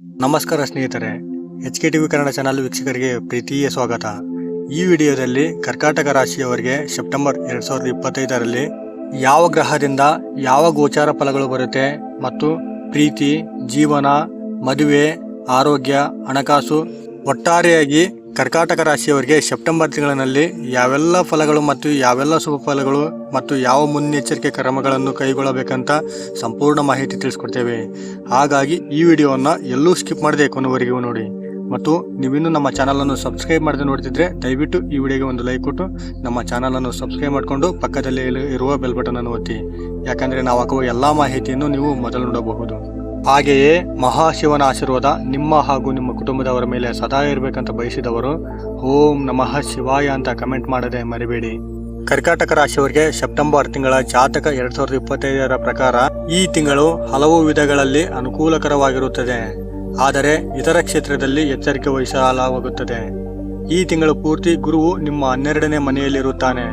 ನಮಸ್ಕಾರ ಸ್ನೇಹಿತರೆ H K TV Kannada channel ವೀಕ್ಷಕರಿಗೆ ಪ್ರೀತಿಯ ಸ್ವಾಗತ. ಈ ವಿಡಿಯೋದಲ್ಲಿ ಕರ್ಕಾಟಕ ರಾಶಿಯವರಿಗೆ ಸೆಪ್ಟೆಂಬರ್ ಎರಡು ಸಾವಿರದ ಇಪ್ಪತ್ತೈದರಲ್ಲಿ ಯಾವ ಗ್ರಹದಿಂದ ಯಾವ ಗೋಚಾರ ಫಲಗಳು ಬರುತ್ತೆ ಮತ್ತು ಪ್ರೀತಿ, ಜೀವನ, ಮದುವೆ, ಆರೋಗ್ಯ, ಹಣಕಾಸು ಒಟ್ಟಾರೆಯಾಗಿ ಕರ್ಕಾಟಕ ರಾಶಿಯವರಿಗೆ ಸೆಪ್ಟೆಂಬರ್ ತಿಂಗಳಿನಲ್ಲಿ ಯಾವೆಲ್ಲ ಫಲಗಳು ಮತ್ತು ಯಾವೆಲ್ಲ ಶುಭ ಫಲಗಳು ಮತ್ತು ಯಾವ ಮುನ್ನೆಚ್ಚರಿಕೆ ಕ್ರಮಗಳನ್ನು ಕೈಗೊಳ್ಳಬೇಕಂತ ಸಂಪೂರ್ಣ ಮಾಹಿತಿ ತಿಳಿಸ್ಕೊಡ್ತೇವೆ. ಹಾಗಾಗಿ ಈ ವಿಡಿಯೋವನ್ನು ಎಲ್ಲೂ ಸ್ಕಿಪ್ ಮಾಡದೆ ಕೊನೆವರೆಗೂ ನೋಡಿ. ಮತ್ತು ನೀವಿನ್ನೂ ನಮ್ಮ ಚಾನಲನ್ನು ಸಬ್ಸ್ಕ್ರೈಬ್ ಮಾಡದೆ ನೋಡ್ತಿದ್ರೆ ದಯವಿಟ್ಟು ಈ ವಿಡಿಯೋಗೆ ಒಂದು ಲೈಕ್ ಕೊಟ್ಟು ನಮ್ಮ ಚಾನಲನ್ನು ಸಬ್ಸ್ಕ್ರೈಬ್ ಮಾಡಿಕೊಂಡು ಪಕ್ಕದಲ್ಲಿ ಇರುವ ಬೆಲ್ ಬಟನನ್ನು ಒತ್ತಿ. ಯಾಕಂದರೆ ನಾವು ಹಾಕುವ ಎಲ್ಲ ಮಾಹಿತಿಯನ್ನು ನೀವು ಮೊದಲು ನೋಡಬಹುದು. ಹಾಗೆಯೇ ಮಹಾಶಿವನ ಆಶೀರ್ವಾದ ನಿಮ್ಮ ಹಾಗೂ ನಿಮ್ಮ ಕುಟುಂಬದವರ ಮೇಲೆ ಸದಾ ಇರಬೇಕಂತ ಬಯಸಿದವರು, ಓಂ ನಮಃ ಶಿವಾಯ ಅಂತ ಕಮೆಂಟ್ ಮಾಡದೆ ಮರಿಬೇಡಿ. ಕರ್ಕಾಟಕ ರಾಶಿಯವರಿಗೆ ಸೆಪ್ಟೆಂಬರ್ ತಿಂಗಳ ಜಾತಕ ಎರಡ್ ಸಾವಿರದ ಇಪ್ಪತ್ತೈದರ ಪ್ರಕಾರ ಈ ತಿಂಗಳು ಹಲವು ವಿಧಗಳಲ್ಲಿ ಅನುಕೂಲಕರವಾಗಿರುತ್ತದೆ. ಆದರೆ ಇತರ ಕ್ಷೇತ್ರದಲ್ಲಿ ಎಚ್ಚರಿಕೆ ವಹಿಸಲಾಗುತ್ತದೆ. ಈ ತಿಂಗಳು ಪೂರ್ತಿ ಗುರುವು ನಿಮ್ಮ ಹನ್ನೆರಡನೇ ಮನೆಯಲ್ಲಿರುತ್ತಾನೆ.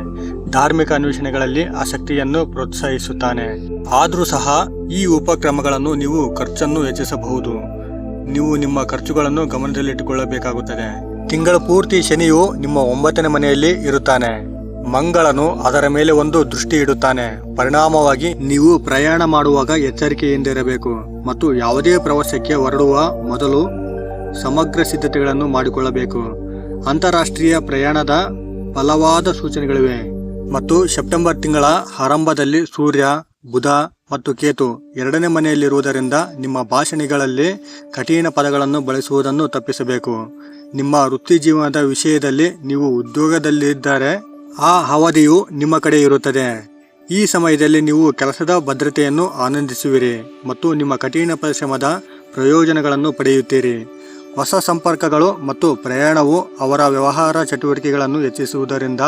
ಧಾರ್ಮಿಕ ಅನ್ವೇಷಣೆಗಳಲ್ಲಿ ಆಸಕ್ತಿಯನ್ನು ಪ್ರೋತ್ಸಾಹಿಸುತ್ತಾನೆ. ಆದರೂ ಸಹ ಈ ಉಪಕ್ರಮಗಳನ್ನು ನೀವು ಖರ್ಚನ್ನು ಹೆಚ್ಚಿಸಬಹುದು. ನೀವು ನಿಮ್ಮ ಖರ್ಚುಗಳನ್ನು ಗಮನದಲ್ಲಿಟ್ಟುಕೊಳ್ಳಬೇಕಾಗುತ್ತದೆ. ತಿಂಗಳ ಪೂರ್ತಿ ಶನಿಯು ನಿಮ್ಮ ಒಂಬತ್ತನೇ ಮನೆಯಲ್ಲಿ ಇರುತ್ತಾನೆ. ಮಂಗಳನು ಅದರ ಮೇಲೆ ಒಂದು ದೃಷ್ಟಿ ಇಡುತ್ತಾನೆ. ಪರಿಣಾಮವಾಗಿ ನೀವು ಪ್ರಯಾಣ ಮಾಡುವಾಗ ಎಚ್ಚರಿಕೆಯಿಂದಿರಬೇಕು ಮತ್ತು ಯಾವುದೇ ಪ್ರವಾಸಕ್ಕೆ ಹೊರಡುವ ಮೊದಲು ಸಮಗ್ರ ಸಿದ್ಧತೆಗಳನ್ನು ಮಾಡಿಕೊಳ್ಳಬೇಕು. ಅಂತಾರಾಷ್ಟ್ರೀಯ ಪ್ರಯಾಣದ ಬಲವಾದ ಸೂಚನೆಗಳಿವೆ. ಮತ್ತು ಸೆಪ್ಟೆಂಬರ್ ತಿಂಗಳ ಆರಂಭದಲ್ಲಿ ಸೂರ್ಯ, ಬುಧ ಮತ್ತು ಕೇತು ಎರಡನೇ ಮನೆಯಲ್ಲಿರುವುದರಿಂದ ನಿಮ್ಮ ಭಾಷಣಗಳಲ್ಲಿ ಕಠಿಣ ಪದಗಳನ್ನು ಬಳಸುವುದನ್ನು ತಪ್ಪಿಸಬೇಕು. ನಿಮ್ಮ ವೃತ್ತಿ ಜೀವನದ ವಿಷಯದಲ್ಲಿ ನೀವು ಉದ್ಯೋಗದಲ್ಲಿದ್ದರೆ ಆ ಅವಧಿಯು ನಿಮ್ಮ ಕಡೆ ಇರುತ್ತದೆ. ಈ ಸಮಯದಲ್ಲಿ ನೀವು ಕೆಲಸದ ಭದ್ರತೆಯನ್ನು ಆನಂದಿಸುವಿರಿ ಮತ್ತು ನಿಮ್ಮ ಕಠಿಣ ಪರಿಶ್ರಮದ ಪ್ರಯೋಜನಗಳನ್ನು ಪಡೆಯುತ್ತೀರಿ. ಹೊಸ ಸಂಪರ್ಕಗಳು ಮತ್ತು ಪ್ರಯಾಣವು ಅವರ ವ್ಯವಹಾರ ಚಟುವಟಿಕೆಗಳನ್ನು ಹೆಚ್ಚಿಸುವುದರಿಂದ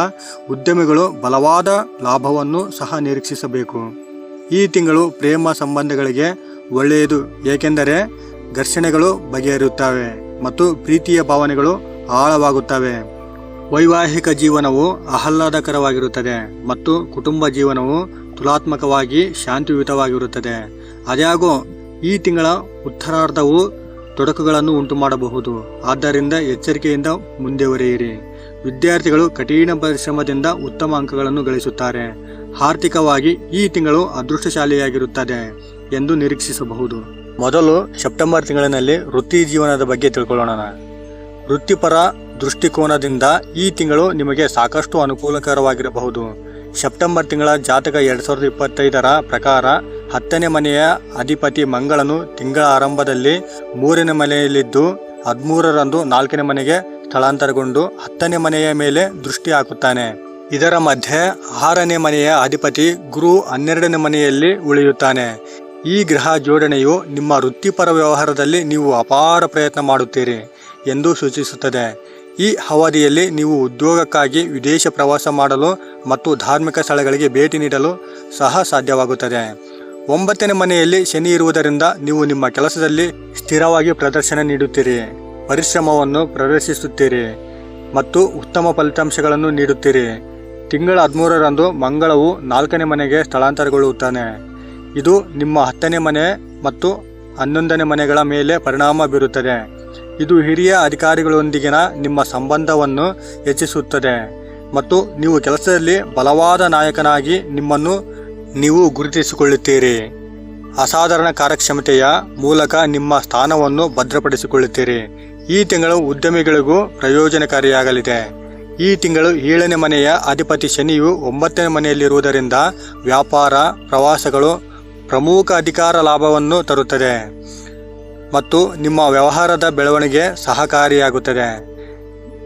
ಉದ್ಯಮಿಗಳು ಬಲವಾದ ಲಾಭವನ್ನು ಸಹ ನಿರೀಕ್ಷಿಸಬೇಕು. ಈ ತಿಂಗಳು ಪ್ರೇಮ ಸಂಬಂಧಗಳಿಗೆ ಒಳ್ಳೆಯದು, ಏಕೆಂದರೆ ಘರ್ಷಣೆಗಳು ಬಗೆಹರಿಯುತ್ತವೆ ಮತ್ತು ಪ್ರೀತಿಯ ಭಾವನೆಗಳು ಆಳವಾಗುತ್ತವೆ. ವೈವಾಹಿಕ ಜೀವನವು ಆಹ್ಲಾದಕರವಾಗಿರುತ್ತದೆ ಮತ್ತು ಕುಟುಂಬ ಜೀವನವು ತುಲಾತ್ಮಕವಾಗಿ ಶಾಂತಿಯುತವಾಗಿರುತ್ತದೆ. ಅದಾಗೂ ಈ ತಿಂಗಳ ಉತ್ತರಾರ್ಧವು ತೊಡಕುಗಳನ್ನು ಉಂಟು ಮಾಡಬಹುದು ಆದ್ದರಿಂದ ಎಚ್ಚರಿಕೆಯಿಂದ ಮುಂದುವರಿಯಿರಿ. ವಿದ್ಯಾರ್ಥಿಗಳು ಕಠಿಣ ಪರಿಶ್ರಮದಿಂದ ಉತ್ತಮ ಅಂಕಗಳನ್ನು ಗಳಿಸುತ್ತಾರೆ. ಆರ್ಥಿಕವಾಗಿ ಈ ತಿಂಗಳು ಅದೃಷ್ಟಶಾಲಿಯಾಗಿರುತ್ತದೆ ಎಂದು ನಿರೀಕ್ಷಿಸಬಹುದು. ಮೊದಲು ಸೆಪ್ಟೆಂಬರ್ ತಿಂಗಳಿನಲ್ಲಿ ವೃತ್ತಿ ಜೀವನದ ಬಗ್ಗೆ ತಿಳ್ಕೊಳ್ಳೋಣ. ವೃತ್ತಿಪರ ದೃಷ್ಟಿಕೋನದಿಂದ ಈ ತಿಂಗಳು ನಿಮಗೆ ಸಾಕಷ್ಟು ಅನುಕೂಲಕರವಾಗಿರಬಹುದು. ಸೆಪ್ಟೆಂಬರ್ ತಿಂಗಳ ಜಾತಕ ಎರಡ್ ಸಾವಿರದ ಇಪ್ಪತ್ತೈದರ ಪ್ರಕಾರ ಹತ್ತನೇ ಮನೆಯ ಅಧಿಪತಿ ಮಂಗಳನು ತಿಂಗಳ ಆರಂಭದಲ್ಲಿ ಮೂರನೇ ಮನೆಯಲ್ಲಿದ್ದು ಹದಿಮೂರರಂದು ನಾಲ್ಕನೇ ಮನೆಗೆ ಸ್ಥಳಾಂತರಗೊಂಡು ಹತ್ತನೇ ಮನೆಯ ಮೇಲೆ ದೃಷ್ಟಿ ಹಾಕುತ್ತಾನೆ. ಇದರ ಮಧ್ಯೆ ಆರನೇ ಮನೆಯ ಅಧಿಪತಿ ಗುರು ಹನ್ನೆರಡನೇ ಮನೆಯಲ್ಲಿ ಉಳಿಯುತ್ತಾನೆ. ಈ ಗ್ರಹ ಜೋಡಣೆಯು ನಿಮ್ಮ ವೃತ್ತಿಪರ ವ್ಯವಹಾರದಲ್ಲಿ ನೀವು ಅಪಾರ ಪ್ರಯತ್ನ ಮಾಡುತ್ತೀರಿ ಎಂದು ಸೂಚಿಸುತ್ತದೆ. ಈ ಅವಧಿಯಲ್ಲಿ ನೀವು ಉದ್ಯೋಗಕ್ಕಾಗಿ ವಿದೇಶ ಪ್ರವಾಸ ಮಾಡಲು ಮತ್ತು ಧಾರ್ಮಿಕ ಸ್ಥಳಗಳಿಗೆ ಭೇಟಿ ನೀಡಲು ಸಹ ಸಾಧ್ಯವಾಗುತ್ತದೆ. ಒಂಬತ್ತನೇ ಮನೆಯಲ್ಲಿ ಶನಿ ಇರುವುದರಿಂದ ನೀವು ನಿಮ್ಮ ಕೆಲಸದಲ್ಲಿ ಸ್ಥಿರವಾಗಿ ಪ್ರದರ್ಶನ ನೀಡುತ್ತೀರಿ, ಪರಿಶ್ರಮವನ್ನು ಪ್ರದರ್ಶಿಸುತ್ತೀರಿ ಮತ್ತು ಉತ್ತಮ ಫಲಿತಾಂಶಗಳನ್ನು ನೀಡುತ್ತೀರಿ. ತಿಂಗಳ ಹದಿಮೂರರಂದು ಮಂಗಳವು ನಾಲ್ಕನೇ ಮನೆಗೆ ಸ್ಥಳಾಂತರಗೊಳ್ಳುತ್ತಾನೆ. ಇದು ನಿಮ್ಮ ಹತ್ತನೇ ಮನೆ ಮತ್ತು ಹನ್ನೊಂದನೇ ಮನೆಗಳ ಮೇಲೆ ಪರಿಣಾಮ ಬೀರುತ್ತದೆ. ಇದು ಹಿರಿಯ ಅಧಿಕಾರಿಗಳೊಂದಿಗಿನ ನಿಮ್ಮ ಸಂಬಂಧವನ್ನು ಹೆಚ್ಚಿಸುತ್ತದೆ ಮತ್ತು ನೀವು ಕೆಲಸದಲ್ಲಿ ಬಲವಾದ ನಾಯಕನಾಗಿ ನಿಮ್ಮನ್ನು ನೀವು ಗುರುತಿಸಿಕೊಳ್ಳುತ್ತೀರಿ. ಅಸಾಧಾರಣ ಕಾರ್ಯಕ್ಷಮತೆಯ ಮೂಲಕ ನಿಮ್ಮ ಸ್ಥಾನವನ್ನು ಭದ್ರಪಡಿಸಿಕೊಳ್ಳುತ್ತೀರಿ. ಈ ತಿಂಗಳು ಉದ್ಯಮಿಗಳಿಗೂ ಪ್ರಯೋಜನಕಾರಿಯಾಗಲಿದೆ. ಈ ತಿಂಗಳು ಏಳನೇ ಮನೆಯ ಅಧಿಪತಿ ಶನಿಯು ಒಂಬತ್ತನೇ ಮನೆಯಲ್ಲಿರುವುದರಿಂದ ವ್ಯಾಪಾರ, ಪ್ರವಾಸಗಳು ಪ್ರಮುಖ ಅಧಿಕಾರ ಲಾಭವನ್ನು ತರುತ್ತದೆ. ಮತ್ತು ನಿಮ್ಮ ವ್ಯವಹಾರದ ಬೆಳವಣಿಗೆ ಸಹಕಾರಿಯಾಗುತ್ತದೆ.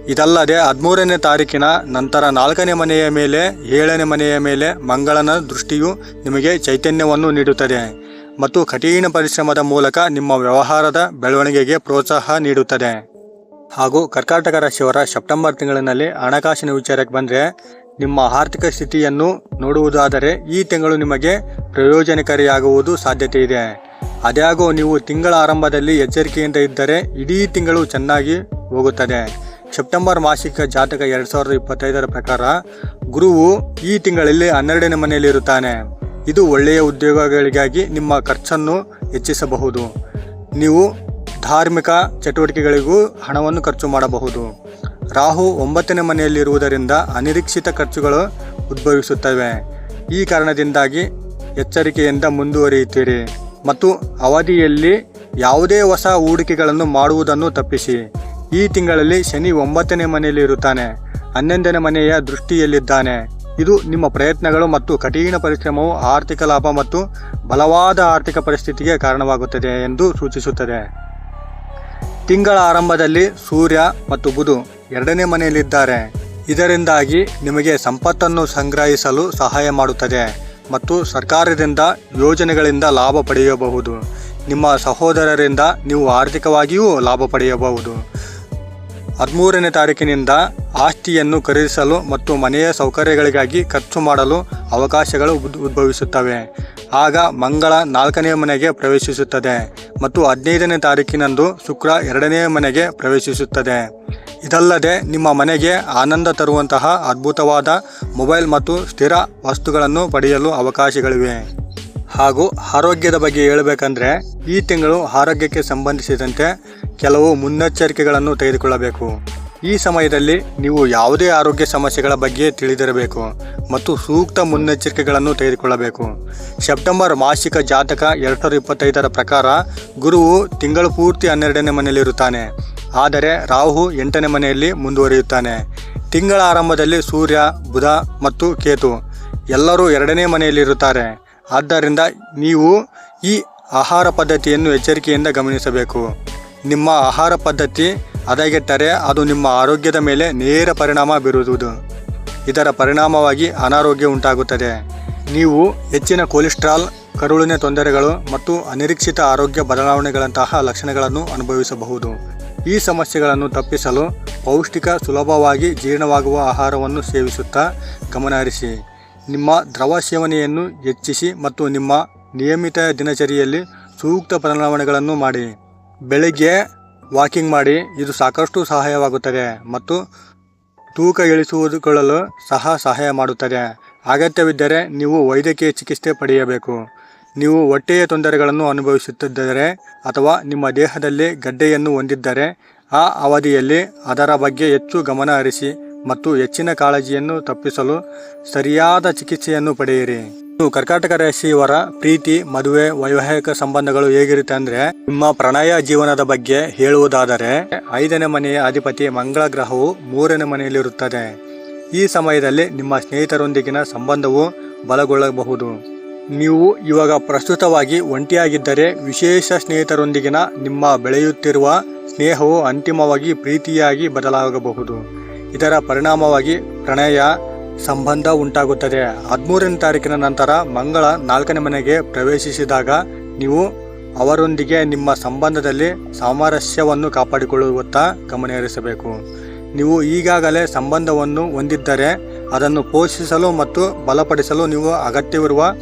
ಇದಲ್ಲದೆ ಹದಿಮೂರನೇ ತಾರೀಕಿನ ನಂತರ ನಾಲ್ಕನೇ ಮನೆಯ ಮೇಲೆ, ಏಳನೇ ಮನೆಯ ಮೇಲೆ ಮಂಗಳನ ದೃಷ್ಟಿಯು ನಿಮಗೆ ಚೈತನ್ಯವನ್ನು ನೀಡುತ್ತದೆ ಮತ್ತು ಕಠಿಣ ಪರಿಶ್ರಮದ ಮೂಲಕ ನಿಮ್ಮ ವ್ಯವಹಾರದ ಬೆಳವಣಿಗೆಗೆ ಪ್ರೋತ್ಸಾಹ ನೀಡುತ್ತದೆ. ಹಾಗೂ ಕರ್ನಾಟಕ ರಾಶಿಯವರ ಸೆಪ್ಟೆಂಬರ್ ತಿಂಗಳಿನಲ್ಲಿ ಹಣಕಾಸಿನ ವಿಚಾರಕ್ಕೆ ಬಂದರೆ, ನಿಮ್ಮ ಆರ್ಥಿಕ ಸ್ಥಿತಿಯನ್ನು ನೋಡುವುದಾದರೆ ಈ ತಿಂಗಳು ನಿಮಗೆ ಪ್ರಯೋಜನಕಾರಿಯಾಗುವುದು ಸಾಧ್ಯತೆ ಇದೆ ಅದ್ಯಾಗೋ ನೀವು ತಿಂಗಳ ಆರಂಭದಲ್ಲಿ ಎಚ್ಚರಿಕೆಯಿಂದ ಇದ್ದರೆ ಇಡೀ ತಿಂಗಳು ಚೆನ್ನಾಗಿ ಹೋಗುತ್ತದೆ. ಸೆಪ್ಟೆಂಬರ್ ಮಾಸಿಕ ಜಾತಕ ಎರಡು ಸಾವಿರದ ಇಪ್ಪತ್ತೈದರ ಪ್ರಕಾರ ಗುರುವು ಈ ತಿಂಗಳಲ್ಲಿ ಹನ್ನೆರಡನೇ ಮನೆಯಲ್ಲಿರುತ್ತಾನೆ ಇದು ಒಳ್ಳೆಯ ಉದ್ಯೋಗಗಳಿಗಾಗಿ ನಿಮ್ಮ ಖರ್ಚನ್ನು ಹೆಚ್ಚಿಸಬಹುದು. ನೀವು ಧಾರ್ಮಿಕ ಚಟುವಟಿಕೆಗಳಿಗೂ ಹಣವನ್ನು ಖರ್ಚು ಮಾಡಬಹುದು. ರಾಹು ಒಂಬತ್ತನೇ ಮನೆಯಲ್ಲಿರುವುದರಿಂದ ಅನಿರೀಕ್ಷಿತ ಖರ್ಚುಗಳು ಉದ್ಭವಿಸುತ್ತವೆ. ಈ ಕಾರಣದಿಂದಾಗಿ ಎಚ್ಚರಿಕೆಯಿಂದ ಮುಂದುವರಿಯುತ್ತೀರಿ. ಮತ್ತು ಅವಧಿಯಲ್ಲಿ ಯಾವುದೇ ಹೊಸ ಹೂಡಿಕೆಗಳನ್ನು ಮಾಡುವುದನ್ನು ತಪ್ಪಿಸಿ. ಈ ತಿಂಗಳಲ್ಲಿ ಶನಿ ಒಂಬತ್ತನೇ ಮನೆಯಲ್ಲಿ ಇರುತ್ತಾನೆ. ಹನ್ನೊಂದನೇ ಮನೆಯ ದೃಷ್ಟಿಯಲ್ಲಿದ್ದಾನೆ. ಇದು ನಿಮ್ಮ ಪ್ರಯತ್ನಗಳು ಮತ್ತು ಕಠಿಣ ಪರಿಶ್ರಮವು ಆರ್ಥಿಕ ಲಾಭ ಮತ್ತು ಬಲವಾದ ಆರ್ಥಿಕ ಪರಿಸ್ಥಿತಿಗೆ ಕಾರಣವಾಗುತ್ತದೆ ಎಂದು ಸೂಚಿಸುತ್ತದೆ. ತಿಂಗಳ ಆರಂಭದಲ್ಲಿ ಸೂರ್ಯ ಮತ್ತು ಬುಧು ಎರಡನೇ ಮನೆಯಲ್ಲಿದ್ದಾರೆ. ಇದರಿಂದಾಗಿ ನಿಮಗೆ ಸಂಪತ್ತನ್ನು ಸಂಗ್ರಹಿಸಲು ಸಹಾಯ ಮಾಡುತ್ತದೆ. ಮತ್ತು ಸರ್ಕಾರದಿಂದ ಯೋಜನೆಗಳಿಂದ ಲಾಭ ಪಡೆಯಬಹುದು. ನಿಮ್ಮ ಸಹೋದರರಿಂದ ನೀವು ಆರ್ಥಿಕವಾಗಿಯೂ ಲಾಭ ಪಡೆಯಬಹುದು. ಹದಿಮೂರನೇ ತಾರೀಕಿನಿಂದ ಆಸ್ತಿಯನ್ನು ಖರೀದಿಸಲು ಮತ್ತು ಮನೆಯ ಸೌಕರ್ಯಗಳಿಗಾಗಿ ಖರ್ಚು ಮಾಡಲು ಅವಕಾಶಗಳು ಉದ್- ಉದ್ಭವಿಸುತ್ತವೆ. ಆಗ ಮಂಗಳ ನಾಲ್ಕನೇ ಮನೆಗೆ ಪ್ರವೇಶಿಸುತ್ತದೆ ಮತ್ತು ಹದಿನೈದನೇ ತಾರೀಕಿನಂದು ಶುಕ್ರ ಎರಡನೇ ಮನೆಗೆ ಪ್ರವೇಶಿಸುತ್ತದೆ. ಇದಲ್ಲದೆ ನಿಮ್ಮ ಮನೆಗೆ ಆನಂದ ತರುವಂತಹ ಅದ್ಭುತವಾದ ಮೊಬೈಲ್ ಮತ್ತು ಸ್ಥಿರ ವಸ್ತುಗಳನ್ನು ಪಡೆಯಲು ಅವಕಾಶಗಳಿವೆ. ಹಾಗೂ ಆರೋಗ್ಯದ ಬಗ್ಗೆ ಹೇಳಬೇಕಂದ್ರೆ ಈ ತಿಂಗಳು ಆರೋಗ್ಯಕ್ಕೆ ಸಂಬಂಧಿಸಿದಂತೆ ಕೆಲವು ಮುನ್ನೆಚ್ಚರಿಕೆಗಳನ್ನು ತೆಗೆದುಕೊಳ್ಳಬೇಕು. ಈ ಸಮಯದಲ್ಲಿ ನೀವು ಯಾವುದೇ ಆರೋಗ್ಯ ಸಮಸ್ಯೆಗಳ ಬಗ್ಗೆ ತಿಳಿದಿರಬೇಕು ಮತ್ತು ಸೂಕ್ತ ಮುನ್ನೆಚ್ಚರಿಕೆಗಳನ್ನು ತೆಗೆದುಕೊಳ್ಳಬೇಕು. ಸೆಪ್ಟೆಂಬರ್ ಮಾಸಿಕ ಜಾತಕ ಎರಡು ಸಾವಿರದ ಇಪ್ಪತ್ತೈದರ ಪ್ರಕಾರ ಗುರುವು ತಿಂಗಳು ಪೂರ್ತಿ ಹನ್ನೆರಡನೇ ಮನೆಯಲ್ಲಿರುತ್ತಾನೆ. ಆದರೆ ರಾಹು ಎಂಟನೇ ಮನೆಯಲ್ಲಿ ಮುಂದುವರಿಯುತ್ತಾನೆ. ತಿಂಗಳ ಆರಂಭದಲ್ಲಿ ಸೂರ್ಯ, ಬುಧ ಮತ್ತು ಕೇತು ಎಲ್ಲರೂ ಎರಡನೇ ಮನೆಯಲ್ಲಿರುತ್ತಾರೆ. ಆದ್ದರಿಂದ ನೀವು ಈ ಆಹಾರ ಪದ್ಧತಿಯನ್ನು ಎಚ್ಚರಿಕೆಯಿಂದ ಗಮನಿಸಬೇಕು. ನಿಮ್ಮ ಆಹಾರ ಪದ್ಧತಿ ಹದಗೆಟ್ಟರೆ ಅದು ನಿಮ್ಮ ಆರೋಗ್ಯದ ಮೇಲೆ ನೇರ ಪರಿಣಾಮ ಬೀರುವುದು. ಇದರ ಪರಿಣಾಮವಾಗಿ ಅನಾರೋಗ್ಯ ಉಂಟಾಗುತ್ತದೆ. ನೀವು ಹೆಚ್ಚಿನ ಕೊಲೆಸ್ಟ್ರಾಲ್, ಕರುಳಿನ ತೊಂದರೆಗಳು ಮತ್ತು ಅನಿರೀಕ್ಷಿತ ಆರೋಗ್ಯ ಬದಲಾವಣೆಗಳಂತಹ ಲಕ್ಷಣಗಳನ್ನು ಅನುಭವಿಸಬಹುದು. ಈ ಸಮಸ್ಯೆಗಳನ್ನು ತಪ್ಪಿಸಲು ಪೌಷ್ಟಿಕ ಸುಲಭವಾಗಿ ಜೀರ್ಣವಾಗುವ ಆಹಾರವನ್ನು ಸೇವಿಸುತ್ತಾ ಗಮನಹರಿಸಿ. ನಿಮ್ಮ ದ್ರವ ಸೇವನೆಯನ್ನು ಹೆಚ್ಚಿಸಿ ಮತ್ತು ನಿಮ್ಮ ನಿಯಮಿತ ದಿನಚರಿಯಲ್ಲಿ ಸೂಕ್ತ ಬದಲಾವಣೆಗಳನ್ನು ಮಾಡಿ. ಬೆಳಿಗ್ಗೆ ವಾಕಿಂಗ್ ಮಾಡಿ, ಇದು ಸಾಕಷ್ಟು ಸಹಾಯವಾಗುತ್ತದೆ ಮತ್ತು ತೂಕ ಇಳಿಸುವುದುಕೊಳ್ಳಲು ಸಹ ಸಹಾಯ ಮಾಡುತ್ತದೆ. ಅಗತ್ಯವಿದ್ದರೆ ನೀವು ವೈದ್ಯಕೀಯ ಚಿಕಿತ್ಸೆ ಪಡೆಯಬೇಕು. ನೀವು ಹೊಟ್ಟೆಯ ತೊಂದರೆಗಳನ್ನು ಅನುಭವಿಸುತ್ತಿದ್ದರೆ ಅಥವಾ ನಿಮ್ಮ ದೇಹದಲ್ಲಿ ಗಡ್ಡೆಯನ್ನು ಹೊಂದಿದ್ದರೆ, ಆ ಅವಧಿಯಲ್ಲಿ ಅದರ ಬಗ್ಗೆ ಹೆಚ್ಚು ಗಮನ ಹರಿಸಿ ಮತ್ತು ಹೆಚ್ಚಿನ ಕಾಳಜಿಯನ್ನು ತಪ್ಪಿಸಲು ಸರಿಯಾದ ಚಿಕಿತ್ಸೆಯನ್ನು ಪಡೆಯಿರಿ. ಇನ್ನು ಕರ್ಕಾಟಕ ರಾಶಿಯವರ ಪ್ರೀತಿ, ಮದುವೆ, ವೈವಾಹಿಕ ಸಂಬಂಧಗಳು ಹೇಗಿರುತ್ತೆ ಅಂದ್ರೆ, ನಿಮ್ಮ ಪ್ರಣಯ ಜೀವನದ ಬಗ್ಗೆ ಹೇಳುವುದಾದರೆ, ಐದನೇ ಮನೆಯ ಅಧಿಪತಿ ಮಂಗಳ ಗ್ರಹವು ಮೂರನೇ ಮನೆಯಲ್ಲಿರುತ್ತದೆ. ಈ ಸಮಯದಲ್ಲಿ ನಿಮ್ಮ ಸ್ನೇಹಿತರೊಂದಿಗಿನ ಸಂಬಂಧವು ಬಲಗೊಳ್ಳಬಹುದು. ನೀವು ಇವಾಗ ಪ್ರಸ್ತುತವಾಗಿ ಒಂಟಿಯಾಗಿದ್ದರೆ ವಿಶೇಷ ಸ್ನೇಹಿತರೊಂದಿಗಿನ ನಿಮ್ಮ ಬೆಳೆಯುತ್ತಿರುವ ಸ್ನೇಹವು ಅಂತಿಮವಾಗಿ ಪ್ರೀತಿಯಾಗಿ ಬದಲಾಗಬಹುದು. ಇದರ ಪರಿಣಾಮವಾಗಿ ಪ್ರಣಯ, ಸಂಬಂಧ ಉಂಟಾಗುತ್ತದೆ. ಹದಿಮೂರನೇ ತಾರೀಕಿನ ನಂತರ ಮಂಗಳ ನಾಲ್ಕನೇ ಮನೆಗೆ ಪ್ರವೇಶಿಸಿದಾಗ ನೀವು ಅವರೊಂದಿಗೆ ನಿಮ್ಮ ಸಂಬಂಧದಲ್ಲಿ ಸಾಮರಸ್ಯವನ್ನು ಕಾಪಾಡಿಕೊಳ್ಳುವತ್ತ ಗಮನಹರಿಸಬೇಕು. ನೀವು ಈಗಾಗಲೇ ಸಂಬಂಧವನ್ನು ಹೊಂದಿದ್ದರೆ ಅದನ್ನು ಪೋಷಿಸಲು ಮತ್ತು ಬಲಪಡಿಸಲು ನೀವು ಅಗತ್ಯವಿರುವ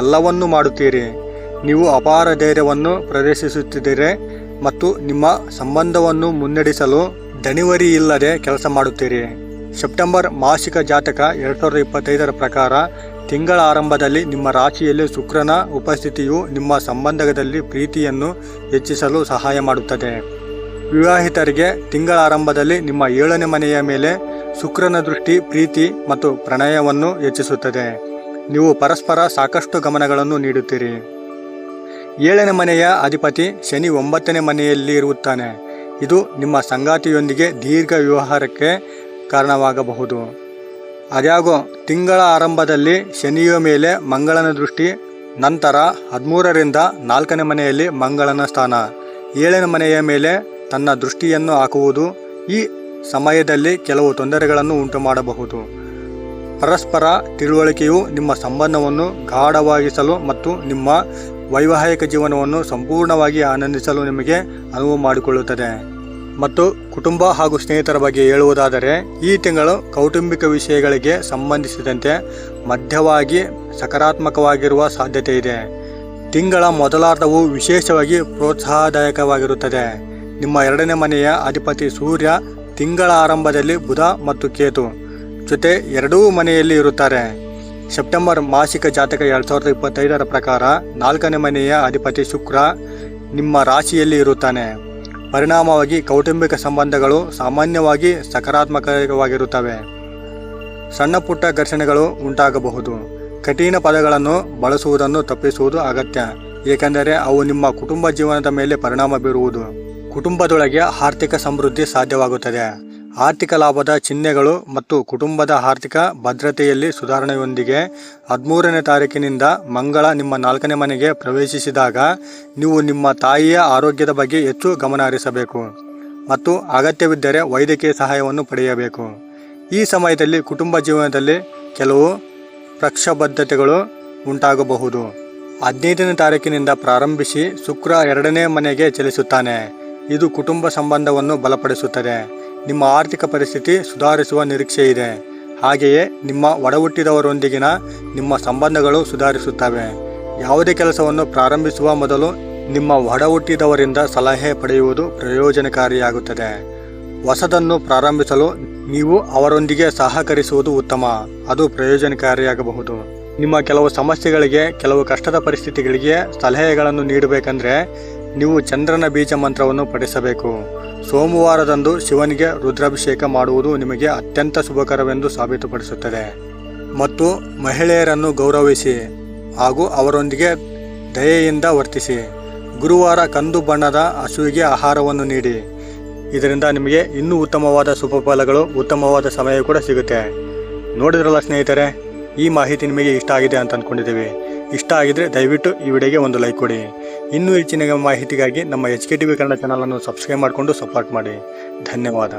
ಎಲ್ಲವನ್ನೂ ಮಾಡುತ್ತೀರಿ. ನೀವು ಅಪಾರ ಧೈರ್ಯವನ್ನು ಪ್ರದರ್ಶಿಸುತ್ತಿದ್ದೀರಿ ಮತ್ತು ನಿಮ್ಮ ಸಂಬಂಧವನ್ನು ಮುನ್ನಡೆಸಲು ದಣಿವರಿ ಇಲ್ಲದೆ ಕೆಲಸ ಮಾಡುತ್ತೀರಿ. ಸೆಪ್ಟೆಂಬರ್ ಮಾಸಿಕ ಜಾತಕ ಎರಡು ಸಾವಿರದ ಇಪ್ಪತ್ತೈದರ ಪ್ರಕಾರ ತಿಂಗಳ ಆರಂಭದಲ್ಲಿ ನಿಮ್ಮ ರಾಶಿಯಲ್ಲಿ ಶುಕ್ರನ ಉಪಸ್ಥಿತಿಯು ನಿಮ್ಮ ಸಂಬಂಧದಲ್ಲಿ ಪ್ರೀತಿಯನ್ನು ಹೆಚ್ಚಿಸಲು ಸಹಾಯ ಮಾಡುತ್ತದೆ. ವಿವಾಹಿತರಿಗೆ ತಿಂಗಳ ಆರಂಭದಲ್ಲಿ ನಿಮ್ಮ ಏಳನೇ ಮನೆಯ ಮೇಲೆ ಶುಕ್ರನ ದೃಷ್ಟಿ, ಪ್ರೀತಿ ಮತ್ತು ಪ್ರಣಯವನ್ನು ಹೆಚ್ಚಿಸುತ್ತದೆ. ನೀವು ಪರಸ್ಪರ ಸಾಕಷ್ಟು ಗಮನಗಳನ್ನು ನೀಡುತ್ತೀರಿ. ಏಳನೇ ಮನೆಯ ಅಧಿಪತಿ ಶನಿ ಒಂಬತ್ತನೇ ಮನೆಯಲ್ಲಿ ಇರುತ್ತಾನೆ. ಇದು ನಿಮ್ಮ ಸಂಗಾತಿಯೊಂದಿಗೆ ದೀರ್ಘ ವ್ಯವಹಾರಕ್ಕೆ ಕಾರಣವಾಗಬಹುದು. ಅದ್ಯಾಗೋ ತಿಂಗಳ ಆರಂಭದಲ್ಲಿ ಶನಿಯ ಮೇಲೆ ಮಂಗಳನ ದೃಷ್ಟಿ, ನಂತರ ಹದಿಮೂರರಿಂದ ನಾಲ್ಕನೇ ಮನೆಯಲ್ಲಿ ಮಂಗಳನ ಸ್ಥಾನ, ಏಳನೇ ಮನೆಯ ಮೇಲೆ ತನ್ನ ದೃಷ್ಟಿಯನ್ನು ಹಾಕುವುದು, ಈ ಸಮಯದಲ್ಲಿ ಕೆಲವು ತೊಂದರೆಗಳನ್ನು ಉಂಟು ಮಾಡಬಹುದು ಪರಸ್ಪರ ತಿಳುವಳಿಕೆಯು ನಿಮ್ಮ ಸಂಬಂಧವನ್ನು ಗಾಢವಾಗಿಸಲು ಮತ್ತು ನಿಮ್ಮ ವೈವಾಹಿಕ ಜೀವನವನ್ನು ಸಂಪೂರ್ಣವಾಗಿ ಆನಂದಿಸಲು ನಿಮಗೆ ಅನುವು ಮಾಡಿಕೊಳ್ಳುತ್ತದೆ. ಮತ್ತು ಕುಟುಂಬ ಹಾಗೂ ಸ್ನೇಹಿತರ ಬಗ್ಗೆ ಹೇಳುವುದಾದರೆ, ಈ ತಿಂಗಳು ಕೌಟುಂಬಿಕ ವಿಷಯಗಳಿಗೆ ಸಂಬಂಧಿಸಿದಂತೆ ಮಧ್ಯವಾಗಿ ಸಕಾರಾತ್ಮಕವಾಗಿರುವ ಸಾಧ್ಯತೆ ಇದೆ. ತಿಂಗಳ ಮೊದಲಾರ್ಧವು ವಿಶೇಷವಾಗಿ ಪ್ರೋತ್ಸಾಹದಾಯಕವಾಗಿರುತ್ತದೆ. ನಿಮ್ಮ ಎರಡನೇ ಮನೆಯ ಅಧಿಪತಿ ಸೂರ್ಯ ತಿಂಗಳ ಆರಂಭದಲ್ಲಿ ಬುಧ ಮತ್ತು ಕೇತು. ಜೊತೆ ಎರಡೂ ಮನೆಯಲ್ಲಿ ಇರುತ್ತಾರೆ. ಸೆಪ್ಟೆಂಬರ್ ಮಾಸಿಕ ಜಾತಕ ಎರಡು ಸಾವಿರದ ಇಪ್ಪತ್ತೈದರ ಪ್ರಕಾರ ನಾಲ್ಕನೇ ಮನೆಯ ಅಧಿಪತಿ ಶುಕ್ರ ನಿಮ್ಮ ರಾಶಿಯಲ್ಲಿ ಇರುತ್ತಾನೆ. ಪರಿಣಾಮವಾಗಿ ಕೌಟುಂಬಿಕ ಸಂಬಂಧಗಳು ಸಾಮಾನ್ಯವಾಗಿ ಸಕಾರಾತ್ಮಕವಾಗಿರುತ್ತವೆ. ಸಣ್ಣ ಪುಟ್ಟ ಘರ್ಷಣೆಗಳು ಉಂಟಾಗಬಹುದು. ಕಠಿಣ ಪದಗಳನ್ನು ಬಳಸುವುದನ್ನು ತಪ್ಪಿಸುವುದು ಅಗತ್ಯ. ಏಕೆಂದರೆ ಅವು ನಿಮ್ಮ ಕುಟುಂಬ ಜೀವನದ ಮೇಲೆ ಪರಿಣಾಮ ಬೀರುವುದು. ಕುಟುಂಬದೊಳಗೆ ಆರ್ಥಿಕ ಸಮೃದ್ಧಿ ಸಾಧ್ಯವಾಗುತ್ತದೆ. ಆರ್ಥಿಕ ಲಾಭದ ಚಿಹ್ನೆಗಳು ಮತ್ತು ಕುಟುಂಬದ ಆರ್ಥಿಕ ಭದ್ರತೆಯಲ್ಲಿ ಸುಧಾರಣೆಯೊಂದಿಗೆ ಹದಿಮೂರನೇ ತಾರೀಕಿನಿಂದ ಮಂಗಳ ನಿಮ್ಮ ನಾಲ್ಕನೇ ಮನೆಗೆ ಪ್ರವೇಶಿಸಿದಾಗ ನೀವು ನಿಮ್ಮ ತಾಯಿಯ ಆರೋಗ್ಯದ ಬಗ್ಗೆ ಹೆಚ್ಚು ಗಮನ ಹರಿಸಬೇಕು ಮತ್ತು ಅಗತ್ಯವಿದ್ದರೆ ವೈದ್ಯಕೀಯ ಸಹಾಯವನ್ನು ಪಡೆಯಬೇಕು. ಈ ಸಮಯದಲ್ಲಿ ಕುಟುಂಬ ಜೀವನದಲ್ಲಿ ಕೆಲವು ಪ್ರಕ್ಷಬದ್ಧತೆಗಳು ಉಂಟಾಗಬಹುದು. ಹದಿನೈದನೇ ತಾರೀಕಿನಿಂದ ಪ್ರಾರಂಭಿಸಿ ಶುಕ್ರ ಎರಡನೇ ಮನೆಗೆ ಚಲಿಸುತ್ತಾನೆ. ಇದು ಕುಟುಂಬ ಸಂಬಂಧವನ್ನು ಬಲಪಡಿಸುತ್ತದೆ. ನಿಮ್ಮ ಆರ್ಥಿಕ ಪರಿಸ್ಥಿತಿ ಸುಧಾರಿಸುವ ನಿರೀಕ್ಷೆ ಇದೆ. ಹಾಗೆಯೇ ನಿಮ್ಮ ಒಡಹುಟ್ಟಿದವರೊಂದಿಗಿನ ನಿಮ್ಮ ಸಂಬಂಧಗಳು ಸುಧಾರಿಸುತ್ತವೆ. ಯಾವುದೇ ಕೆಲಸವನ್ನು ಪ್ರಾರಂಭಿಸುವ ಮೊದಲು ನಿಮ್ಮ ಒಡಹುಟ್ಟಿದವರಿಂದ ಸಲಹೆ ಪಡೆಯುವುದು ಪ್ರಯೋಜನಕಾರಿಯಾಗುತ್ತದೆ. ಹೊಸದನ್ನು ಪ್ರಾರಂಭಿಸಲು ನೀವು ಅವರೊಂದಿಗೆ ಸಹಕರಿಸುವುದು ಉತ್ತಮ. ಅದು ಪ್ರಯೋಜನಕಾರಿಯಾಗಬಹುದು. ನಿಮ್ಮ ಕೆಲವು ಸಮಸ್ಯೆಗಳಿಗೆ, ಕೆಲವು ಕಷ್ಟದ ಪರಿಸ್ಥಿತಿಗಳಿಗೆ ಸಲಹೆಗಳನ್ನು ನೀಡಬೇಕೆಂದರೆ ನೀವು ಚಂದ್ರನ ಬೀಜ ಮಂತ್ರವನ್ನು ಪಠಿಸಬೇಕು. ಸೋಮವಾರದಂದು ಶಿವನಿಗೆ ರುದ್ರಾಭಿಷೇಕ ಮಾಡುವುದು ನಿಮಗೆ ಅತ್ಯಂತ ಶುಭಕರವೆಂದು ಸಾಬೀತುಪಡಿಸುತ್ತದೆ. ಮತ್ತು ಮಹಿಳೆಯರನ್ನು ಗೌರವಿಸಿ ಹಾಗೂ ಅವರೊಂದಿಗೆ ದಯೆಯಿಂದ ವರ್ತಿಸಿ. ಗುರುವಾರ ಕಂದು ಬಣ್ಣದ ಹಸುವಿಗೆ ಆಹಾರವನ್ನು ನೀಡಿ. ಇದರಿಂದ ನಿಮಗೆ ಇನ್ನೂ ಉತ್ತಮವಾದ ಶುಭ ಫಲಗಳು ಉತ್ತಮವಾದ ಸಮಯ ಕೂಡ ಸಿಗುತ್ತೆ. ನೋಡಿದ್ರಲ್ಲ ಸ್ನೇಹಿತರೆ, ಈ ಮಾಹಿತಿ ನಿಮಗೆ ಇಷ್ಟ ಆಗಿದೆ ಅಂತ ಅಂದ್ಕೊಂಡಿದ್ದೀವಿ. ಇಷ್ಟ ಆಗಿದ್ರೆ ದಯವಿಟ್ಟು ಈ ವಿಡಿಯೋಗೆ ಒಂದು ಲೈಕ್ ಕೊಡಿ. ಇನ್ನೂ ಹೆಚ್ಚಿನ ಮಾಹಿತಿಗಾಗಿ ನಮ್ಮ H K T V Kannada ಚಾನಲನ್ನು ಸಬ್ಸ್ಕ್ರೈಬ್ ಮಾಡಿಕೊಂಡು ಸಪೋರ್ಟ್ ಮಾಡಿ. ಧನ್ಯವಾದ.